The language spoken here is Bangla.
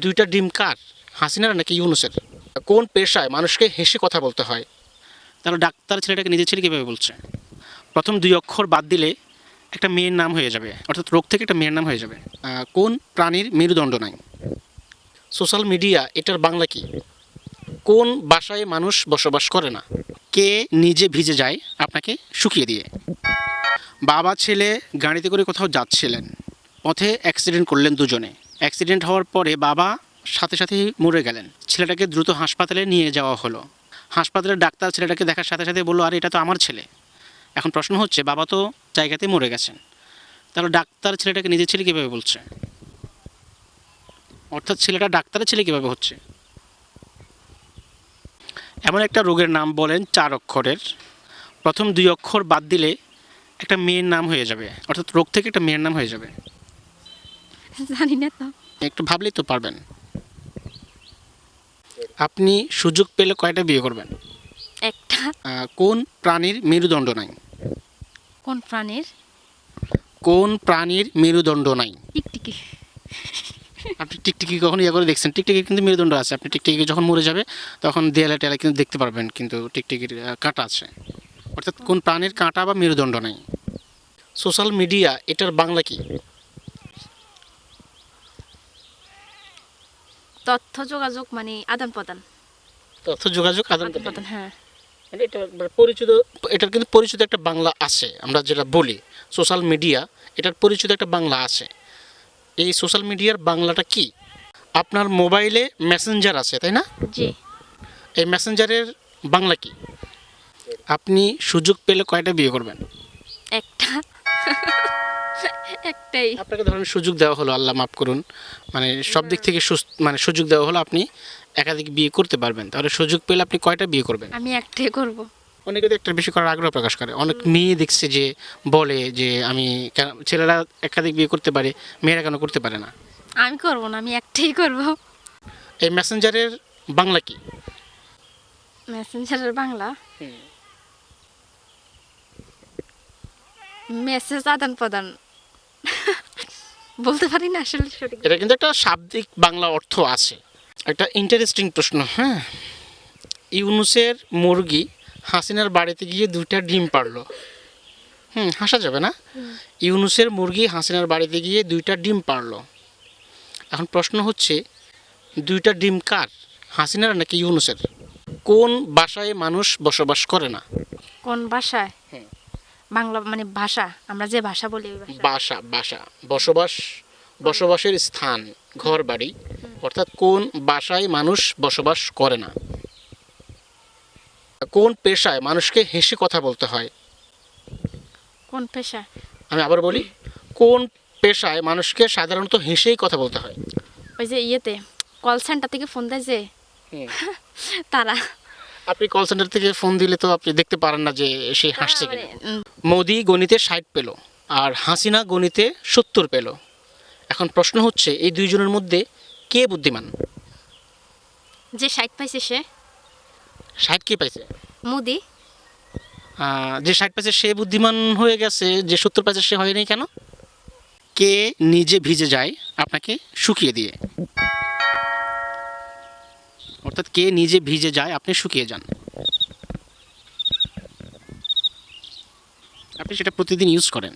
দুইটা ডিম কার? হাসিনার নাকি ইউনুসের? কোন পেশায় মানুষকে হেসে কথা বলতে হয়? তাহলে ডাক্তার ছেলেটাকে নিজের ছেলে কীভাবে বলছে? প্রথম দুই অক্ষর বাদ দিলে একটা মেয়ের নাম হয়ে যাবে, অর্থাৎ রোগ থেকে একটা মেয়ের নাম হয়ে যাবে। কোন প্রাণীর মেরুদণ্ড নাই? সোশ্যাল মিডিয়া এটার বাংলা কি? কোন বাসায় মানুষ বসবাস করে না? কে নিজে ভিজে যায় আপনাকে শুকিয়ে দিয়ে? বাবা ছেলে গাড়িতে করে কোথাও যাচ্ছিলেন, পথে অ্যাক্সিডেন্ট করলেন দুজনে। অ্যাক্সিডেন্ট হওয়ার পরে বাবা সাথে সাথেই মরে গেলেন। ছেলেটাকে দ্রুত হাসপাতালে নিয়ে যাওয়া হলো। হাসপাতালের ডাক্তার ছেলেটাকে দেখার সাথে সাথে বলল, আর, এটা তো আমার ছেলে। এখন প্রশ্ন হচ্ছে, বাবা তো জায়গাতে মরে গেছেন। তাহলে ডাক্তার ছেলেটাকে নিজের ছেলে কীভাবে বলছে? অর্থাৎ ছেলেটা ডাক্তারের ছেলে কীভাবে হচ্ছে? এমন একটা রোগের নাম বলেন চার অক্ষরের। প্রথম দুই অক্ষর বাদ দিলে একটা মেয়ের নাম হয়ে যাবে। অর্থাৎ রোগ থেকে একটা মেয়ের নাম হয়ে যাবে। জানি না তো। একটু ভাবলেই তো পারবেন। আপনি সুযোগ পেলে কয়টা বিয়ে করবেন? একটা। আহ, কোন প্রাণীর মেরুদণ্ড নাই? কোন প্রাণীর? কোন প্রাণীর মেরুদণ্ড নাই? টিকটিকি। আপনি টিকটিকি কখন ইয়ে করে দেখছেন? টিকটিকির কিন্তু মেরুদণ্ড আছে। আপনি টিকটিকি যখন মরে যাবে তখন দেয়ালে টেয়ালে কিন্তু দেখতে পারবেন কিন্তু টিকটিকির আহ, কাঁটা আছে। অর্থাৎ কোন প্রাণীর কাঁটা বা মেরুদণ্ড নাই? সোশ্যাল মিডিয়া এটার বাংলা কি? তথ্য যোগাযোগ মানে আদান প্রদান। তথ্য যোগাযোগ আদান প্রদান। হ্যাঁ। মানে এটা পরিচিত এটার কিন্তু পরিচিত একটা বাংলা আছে আমরা যেটা বলি সোশ্যাল মিডিয়া এটার পরিচিত একটা বাংলা আছে। এই সোশ্যাল মিডিয়ার বাংলাটা কি? আপনার মোবাইলে মেসেঞ্জার আছে তাই না? জি। এই মেসেঞ্জারের বাংলা কি? আপনি সুযোগ পেলে কয়টা বিয়ে করবেন? একটা। একটাই। আপনাকে ধরেন সুযোগ দেওয়া হলো আল্লাহ মাফ করুন। মানে সব দিক থেকে মানে সুযোগ দেওয়া হলো আপনি একাধিক বিয়ে করতে পারবেন। তাহলে সুযোগ পেলে আপনি কয়টা বিয়ে করবেন? আমি একটাই করব। অনেকে তো একটা বেশি করার আগ্রহ প্রকাশ করে। অনেক মেয়ে দেখছে যে বলে যে আমি ছেলেরা একাধিক বিয়ে করতে পারে মেয়েরা কেন করতে পারে না? আমি করব না আমি একটাই করব। এই মেসেঞ্জারের বাংলা কি? মেসেঞ্জারের বাংলা? মেসেজ আদান প্রদান বলতে পারি না আসলে সঠিক এটা কিন্তু একটা শাব্দিক বাংলা অর্থ আছে। একটা ইন্টারেস্টিং প্রশ্ন হ্যাঁ? ইউনুসের মুরগি হাসিনার বাড়িতে গিয়ে দুইটা ডিম পারল হুম হাসা যাবে না? ইউনুসের মুরগি হাসিনার বাড়িতে গিয়ে দুইটা ডিম পারল এখন প্রশ্ন হচ্ছে দুইটা ডিম কার? হাসিনার নাকি ইউনুসের? কোন বাসায় মানুষ বসবাস করে না? কোন বাসায়? হুম। বাংলা মানে ভাষা আমরা যে ভাষা বলি ভাষা। ভাষা বাসা বাসা বসবাস বসবাসের স্থান ঘর বাড়ি অর্থাৎ কোন বাসায় মানুষ বসবাস করে না। কোন পেশায় মানুষকে হেসে কথা বলতে হয়। কোন পেশা আমি আবার বলি কোন পেশায় মানুষকে সাধারণত হেসেই কথা বলতে হয়। ওই যে ইয়েতে কল সেন্টার থেকে ফোন দেয় যে তারা। আপনি কল সেন্টার থেকে ফোন দিলে তো আপনি দেখতে পারেন না যে সে হাসছে কিনা। মানে, মোদি গণিতে ষাট পেল আর হাসিনা গণিতে সত্তর পেল। এখন প্রশ্ন হচ্ছে এই দুইজনের মধ্যে কে বুদ্ধিমান? যে সাইট পাইছে সে। ষাট কে পাইছে? মোদি। যে ষাট পাইছে সে বুদ্ধিমান হয়ে গেছে যে সত্তর পাইছে সে হয়নি কেন? কে নিজে ভিজে যায় আপনাকে শুকিয়ে দিয়ে? অর্থাৎ কে নিজে ভিজে যায় আপনি শুকিয়ে যান। আপনি সেটা প্রতিদিন ইউজ করেন।